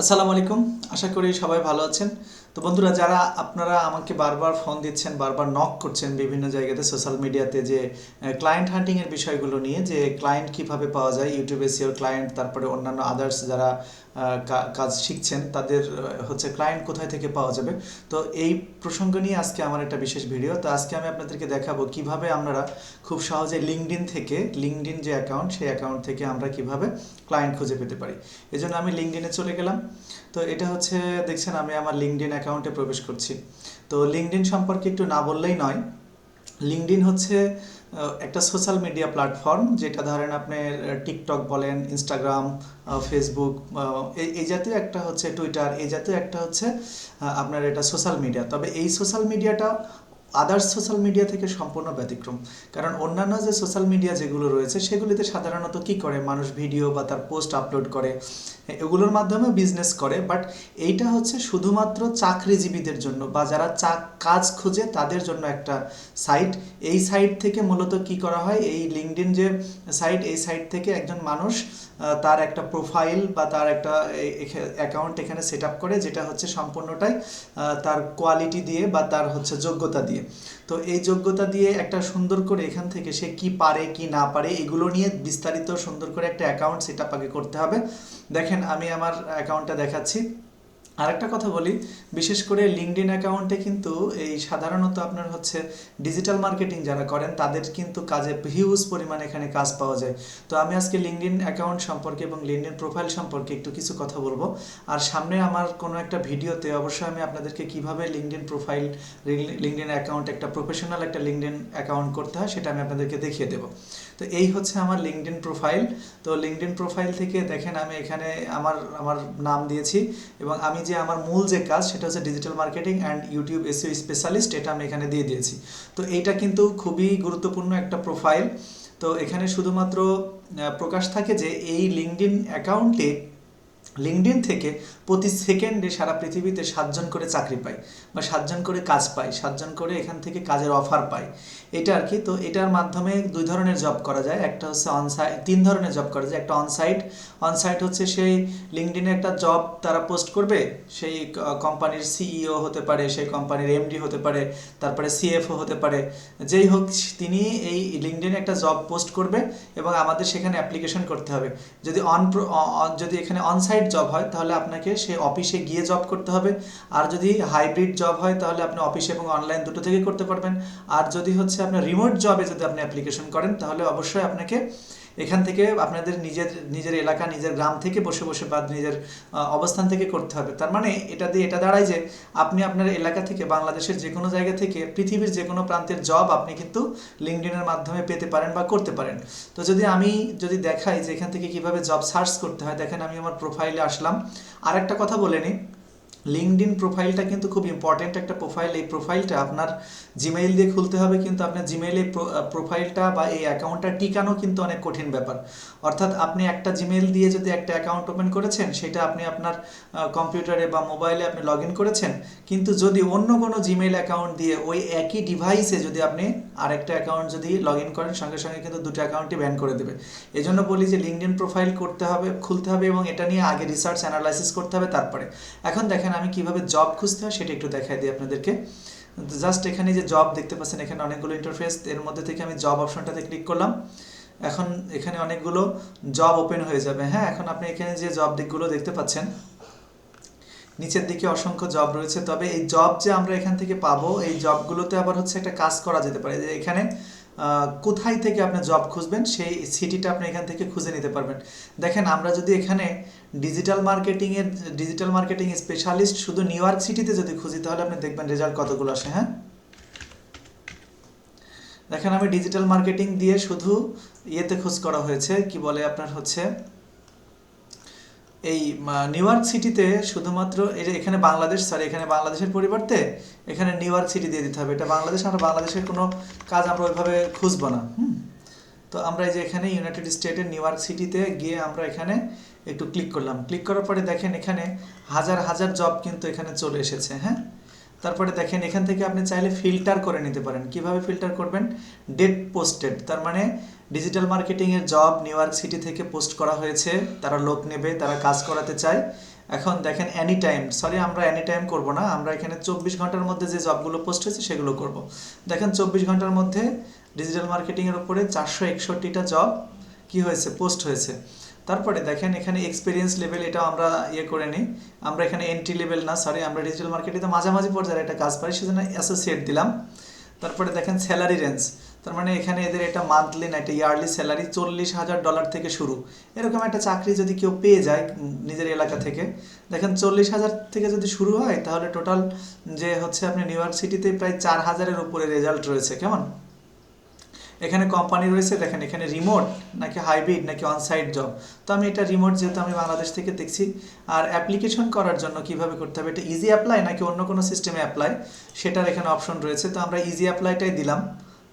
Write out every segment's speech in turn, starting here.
আসসালামু আলাইকুম। আশা করি সবাই ভালো আছেন। তো বন্ধুরা, যারা আপনারা আমাকে বারবার ফোন দিচ্ছেন, বারবার নক করছেন বিভিন্ন জায়গাতে সোশ্যাল মিডিয়াতে যে ক্লায়েন্ট হান্টিংয়ের বিষয়গুলো নিয়ে, যে ক্লায়েন্ট কীভাবে পাওয়া যায় ইউটিউবে সিওর ক্লায়েন্ট তারপরে অন্যান্য আদার্স যারা কাজ শিখছেন, তাদের হচ্ছে ক্লায়েন্ট কোথায় থেকে পাওয়া যাবে। তো এই প্রসঙ্গ নিয়ে আজকে আমার একটা বিশেষ ভিডিও তো আজকে আমি আপনাদেরকে দেখাবো কীভাবে আপনারা খুব সহজে লিঙ্কডিন থেকে লিঙ্কডিন যে অ্যাকাউন্ট সেই অ্যাকাউন্ট থেকে আমরা কীভাবে ক্লায়েন্ট খুঁজে পেতে পারি। এই জন্য আমি লিঙ্কডিনে চলে গেলাম। তো এটা হচ্ছে, দেখছেন আমি আমার লিঙ্কডিন অ্যাকাউন্টে প্রবেশ করছি। তো লিঙ্কডিন সম্পর্কে একটু না বললেই নয় লিঙ্কডিন হচ্ছে একটা সোশ্যাল মিডিয়া প্ল্যাটফর্ম যেটা ধরেন আপনি টিকটক বলেন ইনস্টাগ্রাম ফেসবুক এই এই জাতীয় একটা হচ্ছে টুইটার এই জাতীয় একটা হচ্ছে আপনার এটা সোশ্যাল মিডিয়া তবে এই সোশ্যাল মিডিয়াটা আদার্স সোশ্যাল মিডিয়া থেকে সম্পূর্ণ ব্যতিক্রম। কারণ অন্যান্য যে সোশ্যাল মিডিয়া যেগুলো রয়েছে, সেগুলিতে সাধারণত কি করে? মানুষ ভিডিও বা তার পোস্ট আপলোড করে। এগুলোর মাধ্যমে বিজনেস করে। বাট এইটা হচ্ছে শুধুমাত্র চাকরিজীবীদের জন্য বা যারা চা, কাজ খুঁজে তাদের জন্য একটা সাইট এই সাইট থেকে মূলত কি করা হয়? এই লিঙ্কডিন যে সাইট এই সাইট থেকে একজন মানুষ তার একটা প্রোফাইল বা তার একটা অ্যাকাউন্ট এখানে সেট আপ করে, যেটা হচ্ছে সম্পূর্ণটাই তার কোয়ালিটি দিয়ে বা তার হচ্ছে যোগ্যতা দিয়ে। তো এই যোগ্যতা দিয়ে একটা সুন্দর করে এখান থেকে সে কি পারে, কি না পারে, এগুলো নিয়ে বিস্তারিত সুন্দর করে একটা অ্যাকাউন্ট সেট আপ আগে করতে হবে। দেখেন, আমি আমার অ্যাকাউন্টটা দেখাচ্ছি। আরেকটা কথা বলি, বিশেষ করে লিঙ্কডিন অ্যাকাউন্টে কিন্তু এই সাধারণত আপনার হচ্ছে ডিজিটাল মার্কেটিং যারা করেন, তাদের কিন্তু কাজে হিউজ পরিমাণে এখানে কাজ পাওয়া যায়। তো আমি আজকে লিঙ্কডিন অ্যাকাউন্ট সম্পর্কে এবং লিঙ্কডিন প্রোফাইল সম্পর্কে একটু কিছু কথা বলব। আর সামনে আমার কোনো একটা ভিডিওতে অবশ্যই আমি আপনাদেরকে কীভাবে লিঙ্কডিন প্রোফাইল লিঙ্কডিন অ্যাকাউন্ট একটা প্রফেশনাল একটা লিঙ্কডিন অ্যাকাউন্ট করতে হয় সেটা আমি আপনাদেরকে দেখিয়ে দেবো। তো এই হচ্ছে আমার লিঙ্কডিন প্রোফাইল তো লিঙ্কডিন প্রোফাইল থেকে দেখেন আমি এখানে আমার আমার নাম দিয়েছি এবং আমি যে আমার মূল যে কাজ সেটা হচ্ছে digital marketing and YouTube SEO specialist এটা আমি এখানে দিয়ে দিয়েছি। তো এইটা কিন্তু খুবই গুরুত্বপূর্ণ একটা প্রোফাইল তো এখানে শুধুমাত্র প্রকাশ থাকে যে এই লিঙ্কডিন অ্যাকাউন্টে লিঙ্কডিন থেকে প্রতি সেকেন্ডে সারা পৃথিবীতে সাতজন করে চাকরি পায় বা সাতজন করে কাজ পায়, সাতজন করে এখান থেকে কাজের অফার পায়। এটা আর কি, তো এটার মাধ্যমে দুই ধরনের জব করা যায়। একটা হচ্ছে অনসাইট তিন ধরনের জব করা যায়। একটা অনসাইট অনসাইট হচ্ছে সেই লিঙ্কডিনে একটা জব তারা পোস্ট করবে, সেই কোম্পানির সিইও হতে পারে, সেই কোম্পানির এমডি হতে পারে, তারপরে সিএফও হতে পারে। যেই হোক, তিনি এই লিঙ্কডিনে একটা জব পোস্ট করবে এবং আমাদের সেখানে অ্যাপ্লিকেশন করতে হবে। যদি অন যদি এখানে অনসাইট জব হয়, তাহলে আপনাকে সে অফিসে গিয়ে জব করতে হবে। আর যদি হাইব্রিড জব হয়, তাহলে আপনি অফিস এবং অনলাইন দুটো থেকে করতে পারবেন। আর যদি হচ্ছে আপনার রিমোট জবে যদি আপনি অ্যাপ্লিকেশন করেন, তাহলে অবশ্যই আপনাকে এখান থেকে আপনাদের নিজের নিজের এলাকা, নিজের গ্রাম থেকে বসে বসে বা নিজের অবস্থান থেকে করতে হবে। তার মানে এটা দিয়ে এটা দাঁড়ায় যে আপনি আপনার এলাকা থেকে বাংলাদেশের যে কোনো জায়গা থেকে পৃথিবীর যে কোনো প্রান্তের জব আপনি কিন্তু লিঙ্কডিনের মাধ্যমে পেতে পারেন বা করতে পারেন। তো যদি আমি যদি দেখাই যে এখান থেকে কীভাবে জব সার্চ করতে হয়, দেখেন আমি আমার প্রোফাইলে আসলাম। আর একটা কথা বলে নিই। লিঙ্কডিন প্রোফাইলটা কিন্তু খুব ইম্পর্টেন্ট একটা প্রোফাইল এই প্রোফাইলটা আপনার জিমেইল দিয়ে খুলতে হবে, কিন্তু আপনার জিমেইলে প্রোফাইলটা বা এই অ্যাকাউন্টটা টিকানো কিন্তু অনেক কঠিন ব্যাপার। অর্থাৎ আপনি একটা জিমেইল দিয়ে যদি একটা অ্যাকাউন্ট ওপেন করেছেন, সেটা আপনি আপনার কম্পিউটারে বা মোবাইলে আপনি লগ ইন করেছেন, কিন্তু যদি অন্য কোনো জিমেইল অ্যাকাউন্ট দিয়ে ওই একই ডিভাইসে যদি আপনি আরেকটা অ্যাকাউন্ট যদি লগ ইন করেন, সঙ্গে সঙ্গে কিন্তু দুটো অ্যাকাউন্টই ব্যান করে দেবে। এই জন্য বলি যে লিঙ্কডিন প্রোফাইল করতে হবে, খুলতে হবে এবং এটা নিয়ে আগে রিসার্চ অ্যানালাইসিস করতে হবে তারপরে। এখন দেখেন আমি কীভাবে জব খুঁজতে হয় সেটা একটু দেখাই দিই আপনাদেরকে। জাস্ট এখানে যে জব দেখতে পাচ্ছেন, এখানে অনেকগুলো ইন্টারফেস এর মধ্যে থেকে আমি জব অপশনটাতে ক্লিক করলাম। এখন এখানে অনেকগুলো জব ওপেন হয়ে যাবে। হ্যাঁ এখন আপনি এখানে যে জব দিকগুলো দেখতে পাচ্ছেন, নিচের দিকে অসংখ্য জব রয়েছে। তবে এই জব যে আমরা এখান থেকে পাবো, এই জবগুলোতে আবার হচ্ছে একটা কাজ করা যেতে পারে। যে এখানে কোথায় থেকে আপনি জব খুঁজবেন, সেই সিটিটা আপনি এখান থেকে খুঁজে নিতে পারবেন। দেখেন, আমরা যদি এখানে ডিজিটাল মার্কেটিংয়ের ডিজিটাল মার্কেটিং স্পেশালিস্ট শুধু নিউ ইয়র্ক সিটিতে যদি খুঁজি, তাহলে আপনি দেখবেন রেজাল্ট কতগুলো আসে হ্যাঁ? দেখেন, আমি ডিজিটাল মার্কেটিং দিয়ে শুধু ইয়েতে খোঁজ করা হয়েছে, কি বলে আপনার হচ্ছে এই নিউ ইয়র্ক সিটিতে শুধুমাত্র এই যে এখানে বাংলাদেশ স্যার এখানে বাংলাদেশের পরিবর্তে এখানে নিউ ইয়র্ক সিটি দিয়ে দিতে হবে। এটা বাংলাদেশ, আমরা বাংলাদেশের কোনো কাজ আমরা ওইভাবে খুঁজবো না, হুম? তো আমরা এই যে এখানে ইউনাইটেড স্টেটের নিউ ইয়র্ক সিটিতে গিয়ে আমরা এখানে একটু ক্লিক করলাম। ক্লিক করার পরে দেখেন এখানে হাজার হাজার জব কিন্তু এখানে চলে এসেছে হ্যাঁ? তারপরে দেখেন এখান থেকে আপনি চাইলে ফিল্টার করে নিতে পারেন। কীভাবে ফিল্টার করবেন? ডেট পোস্টেড তার মানে ডিজিটাল মার্কেটিংয়ের জব নিউ ইয়র্ক সিটি থেকে পোস্ট করা হয়েছে। তারা লোক নেবে, তারা কাজ করাতে চায়। এখন দেখেন এনি টাইম সরি আমরা এনি টাইম করব না, আমরা এখানে চব্বিশ ঘণ্টার মধ্যে যে জবগুলো পোস্ট হয়েছে সেগুলো করব। দেখেন চব্বিশ ঘণ্টার মধ্যে ডিজিটাল মার্কেটিংয়ের উপরে চারশো একষট্টিটা জব কি হয়েছে পোস্ট হয়েছে। তারপরে দেখেন এখানে এক্সপিরিয়েন্স লেভেল এটা আমরা ইয়ে করে নিই। আমরা এখানে এন্ট্রি লেভেল না সরি আমরা ডিজিটাল মার্কেটিংয়ে মাঝামাঝি পর্যায়ে একটা কাজ পাই সেজন্য অ্যাসোসিয়েট দিলাম। তারপরে দেখেন স্যালারি রেঞ্জ তার মানে এখানে এদের এটা মান্থলি না, এটা ইয়ারলি স্যালারি চল্লিশ হাজার ডলার থেকে শুরু। এরকম একটা চাকরি যদি কেউ পেয়ে যায় নিজের এলাকা থেকে, দেখেন চল্লিশ হাজার থেকে যদি শুরু হয়, তাহলে টোটাল যে হচ্ছে আপনি নিউ ইয়র্ক সিটিতে প্রায় চার হাজারের উপরে রেজাল্ট রয়েছে, কেমন? এখানে কোম্পানি রয়েছে, দেখেন এখানে রিমোট নাকি হাইব্রিড নাকি অনসাইট জব তো আমি এটা রিমোট যেহেতু আমি বাংলাদেশ থেকে দেখছি, আর অ্যাপ্লিকেশন করার জন্য কীভাবে করতে হবে, এটা ইজি অ্যাপ্লাই নাকি অন্য কোনো সিস্টেমে অ্যাপ্লাই সেটার এখানে অপশন রয়েছে, তো আমরা ইজি অ্যাপ্লাইটাই দিলাম।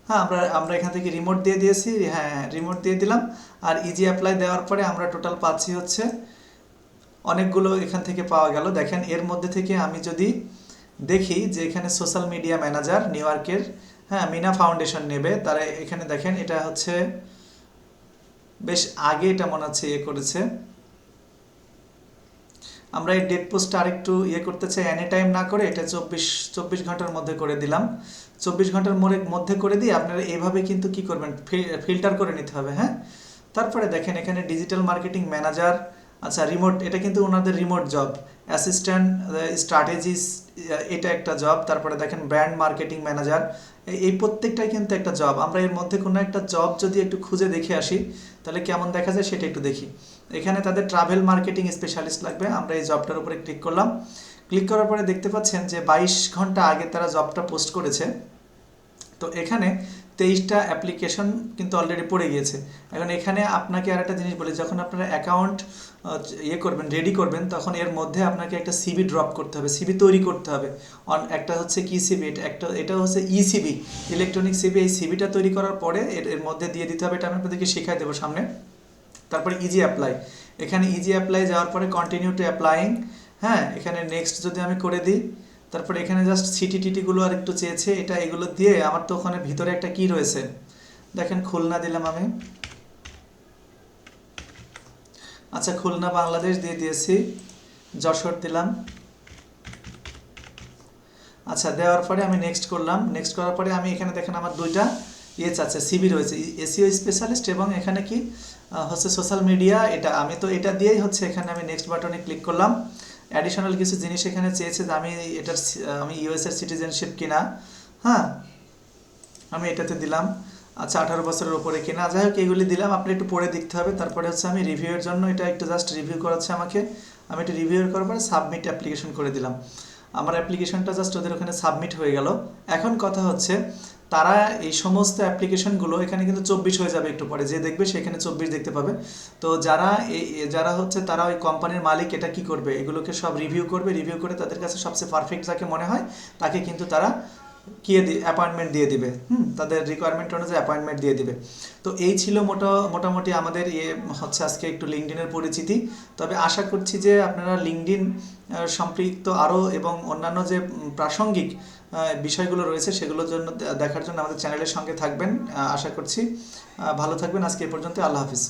হ্যাঁ আমরা আমরা এখান থেকে রিমোট দিয়ে দিয়েছি হ্যাঁ রিমোট দিয়ে দিলাম। আর ইজি অ্যাপ্লাই দেওয়ার পরে আমরা টোটাল পাচ্ছি হচ্ছে অনেকগুলো এখান থেকে পাওয়া গেল। দেখেন, এর মধ্যে থেকে আমি যদি দেখি যে এখানে সোশ্যাল মিডিয়া ম্যানেজার নিউ ইয়র্কের হ্যাঁ মিনা ফাউন্ডেশন নেবে, তারা এখানে দেখেন এটা হচ্ছে বেশ আগে এটা মনে হচ্ছে ইয়ে করেছে। আমরা এই ডেট পোস্টটা আরেকটু ইয়ে করতে চাই এনি টাইম না করে এটা চব্বিশ চব্বিশ ঘণ্টার মধ্যে করে দিলাম। চব্বিশ ঘণ্টার মধ্যে করে দিয়ে আপনারা এইভাবে কিন্তু কি করবেন? ফিল্টার করে নিতে হবে হ্যাঁ? তারপরে দেখেন এখানে ডিজিটাল মার্কেটিং ম্যানেজার আচ্ছা রিমোট এটা কিন্তু ওনাদের রিমোট জব অ্যাসিস্ট্যান্ট স্ট্র্যাটেজিস এটা একটা জব তারপরে দেখেন ব্র্যান্ড মার্কেটিং ম্যানেজার এই প্রত্যেকটাই কিন্তু একটা জব আমরা এর মধ্যে কোনো একটা জব যদি একটু খুঁজে দেখে আসি, তাহলে কেমন দেখা যায় সেটা একটু দেখি। এখানে তাদের ট্রাভেল মার্কেটিং স্পেশালিস্ট লাগবে, আমরা এই জবটার উপরে ক্লিক করলাম। ক্লিক করার পরে দেখতে পাচ্ছেন যে বাইশ ঘণ্টা আগে তারা জবটা পোস্ট করেছে। তো এখানে তেইশটা অ্যাপ্লিকেশন কিন্তু অলরেডি পড়ে গিয়েছে। এখন এখানে আপনাকে আর একটা জিনিস বলি, যখন আপনারা অ্যাকাউন্ট ইয়ে করবেন রেডি করবেন, তখন এর মধ্যে আপনাকে একটা সিবি ড্রপ করতে হবে সিবি তৈরি করতে হবে। অন, একটা হচ্ছে কি সিবি এটা একটা এটা হচ্ছে ইসিবি ইলেকট্রনিক সিবি এই সিবিটা তৈরি করার পরে এর এর মধ্যে দিয়ে দিতে হবে, এটা আমি আপনাদেরকে শেখাই দেবো সামনে। তারপরে ইজি অ্যাপ্লাই এখানে ইজি অ্যাপ্লাই যাওয়ার পরে কন্টিনিউ টু অ্যাপ্লাইং হ্যাঁ? এখানে নেক্সট যদি আমি করে দিই, তারপরে এখানে জাস্ট সিটি টিটিগুলো আর একটু চেয়েছে, এটা এগুলো দিয়ে আমার তো ওখানে ভিতরে একটা কি রয়েছে। দেখেন খুলনা দিলাম আমি। আচ্ছা খুলনা বাংলাদেশ দিয়ে দিয়েছি, যশোর দিলাম। আচ্ছা দেওয়ার পরে আমি নেক্সট করলাম। নেক্সট করার পরে আমি এখানে দেখেন আমার দুইটা ইয়ে আছে সিবি রয়েছে এসিও স্পেশালিস্ট এবং এখানে কি হচ্ছে সোশ্যাল মিডিয়া এটা আমি তো এটা দিয়েই হচ্ছে এখানে আমি নেক্সট বাটনে ক্লিক করলাম। অ্যাডিশনাল কিছু জিনিস এখানে চেয়েছে যে আমি এটার আমি ইউএস এর সিটিজেনশিপ কিনা। হ্যাঁ আমি এটাতে দিলাম। আচ্ছা আঠারো বছরের উপরে কিনা। যাই হোক, এগুলি দিলাম আপনি একটু পড়ে দেখতে হবে। তারপরে হচ্ছে আমি রিভিউয়ের জন্য এটা একটু জাস্ট রিভিউ করাচ্ছে আমাকে। আমি একটু রিভিউ করার পরে সাবমিট অ্যাপ্লিকেশন করে দিলাম। আমার অ্যাপ্লিকেশনটা জাস্ট ওদের ওখানে সাবমিট হয়ে গেল। এখন কথা হচ্ছে তারা এই সমস্ত অ্যাপ্লিকেশনগুলো এখানে কিন্তু চব্বিশ হয়ে যাবে একটু পরে। যে দেখবে সেখানে চব্বিশ দেখতে পাবে। তো যারা এই যারা হচ্ছে তারা ওই কোম্পানির মালিক এটা কি করবে? এগুলোকে সব রিভিউ করবে। রিভিউ করে তাদের কাছে সবচেয়ে পারফেক্ট যাকে মনে হয়, তাকে কিন্তু তারা কি অ্যাপয়েন্টমেন্ট দিয়ে দিবে। হুম, তাদের রিকোয়ারমেন্ট অনুযায়ী অ্যাপয়েন্টমেন্ট দিয়ে দিবে। তো এই ছিল মোটা, মোটামুটি আমাদের ইয়ে হচ্ছে আজকে একটু লিঙ্কডিনের পরিচিতি। তবে আশা করছি যে আপনারা লিঙ্কডিন সম্পৃক্ত আরও এবং অন্যান্য যে প্রাসঙ্গিক বিষয়গুলো রয়েছে সেগুলোর জন্য দেখার জন্য আমাদের চ্যানেলের সঙ্গে থাকবেন। আশা করছি ভালো থাকবেন। আজকে এ পর্যন্ত আল্লাহ হাফিজ।